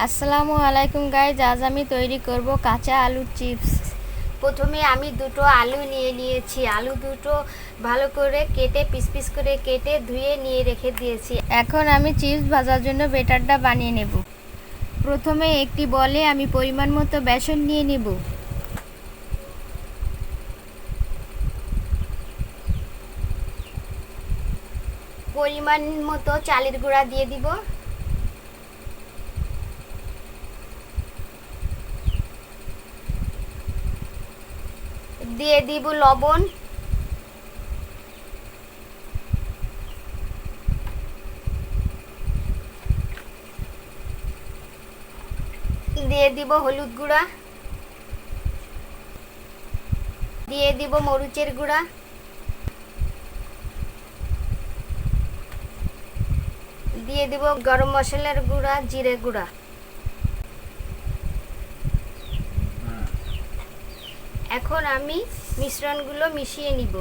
আসসালামু আলাইকুম গাইজ আজ আমি তৈরি করব কাঁচা আলুর চিপস প্রথমে আমি দুটো আলু নিয়ে নিয়েছি। আলু দুটো ভালো করে কেটে, পিস পিস করে কেটে ধুয়ে নিয়ে রেখে দিয়েছি। এখন আমি চিপস ভাজার জন্য বেটারটা বানিয়ে নেব। প্রথমে একটি বলে আমি পরিমাণ মতো বেসন নিয়ে নেব। পরিমাণ মতো চালের গুঁড়া দিয়ে দিব। দিয়ে দিব লবণ। দিয়ে দিব হলুদ গুঁড়া। দিয়ে দিব মরিচের গুঁড়া। দিয়ে দিব গরম মশলার গুঁড়া, জিরে গুঁড়া। এখন আমি মিশ্রণগুলো মিশিয়ে নিব।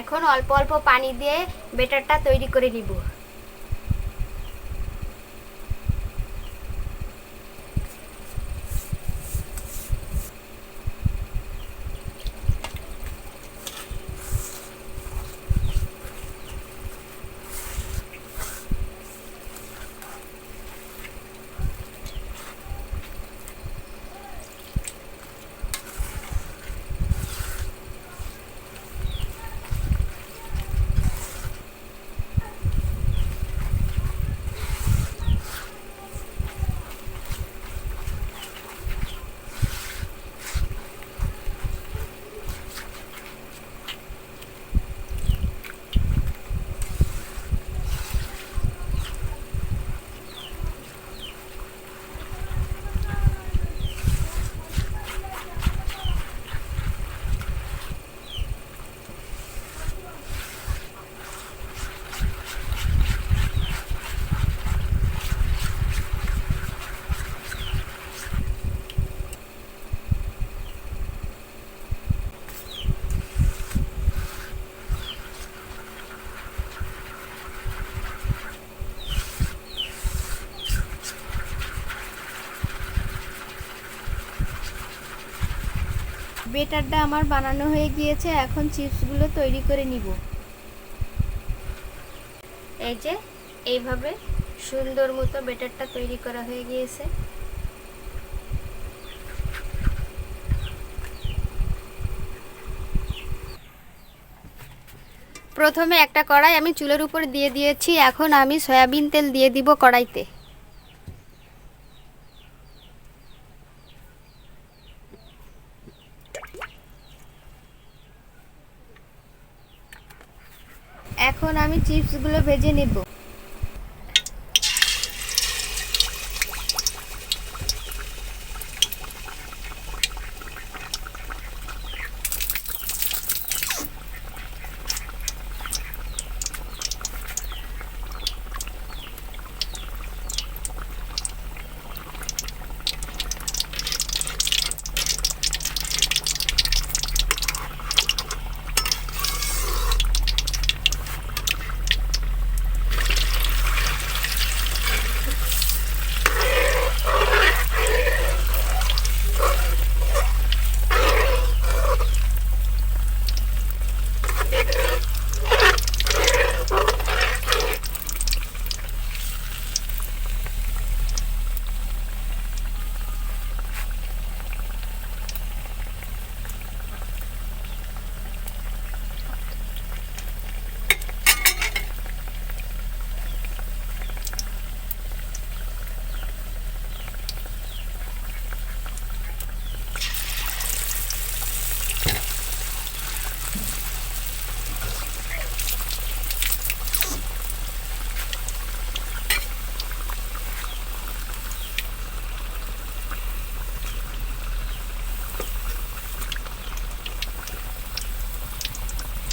এখন অল্প অল্প পানি দিয়ে বেটারটা তৈরি করে নিব। বেটারটা আমার বানানো হয়ে গিয়েছে, এখন চিপসগুলো তৈরি করে নিব। এই যে, এইভাবে সুন্দর মতো বেটারটা তৈরি করা হয়ে গিয়েছে। প্রথমে একটা কড়াই আমি চুলের উপর দিয়ে দিয়েছি, এখন আমি সয়াবিন তেল দিয়ে দিব কড়াইতে। এখন আমি চিপসগুলো ভেজে নেব।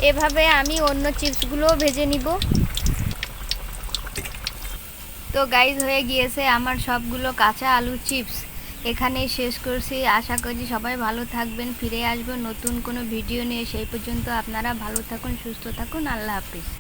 এভাবে আমি অন্য চিপসগুলোও ভেজে নিব। তো গাইজ হয়ে গিয়েছে আমার সবগুলো কাঁচা আলু চিপস। এখানেই শেষ করছি। আশা করছি সবাই ভালো থাকবেন, ফিরে আসবেন নতুন কোনো ভিডিও নিয়ে। সেই পর্যন্ত আপনারা ভালো থাকুন, সুস্থ থাকুন। আল্লাহ হাফিজ।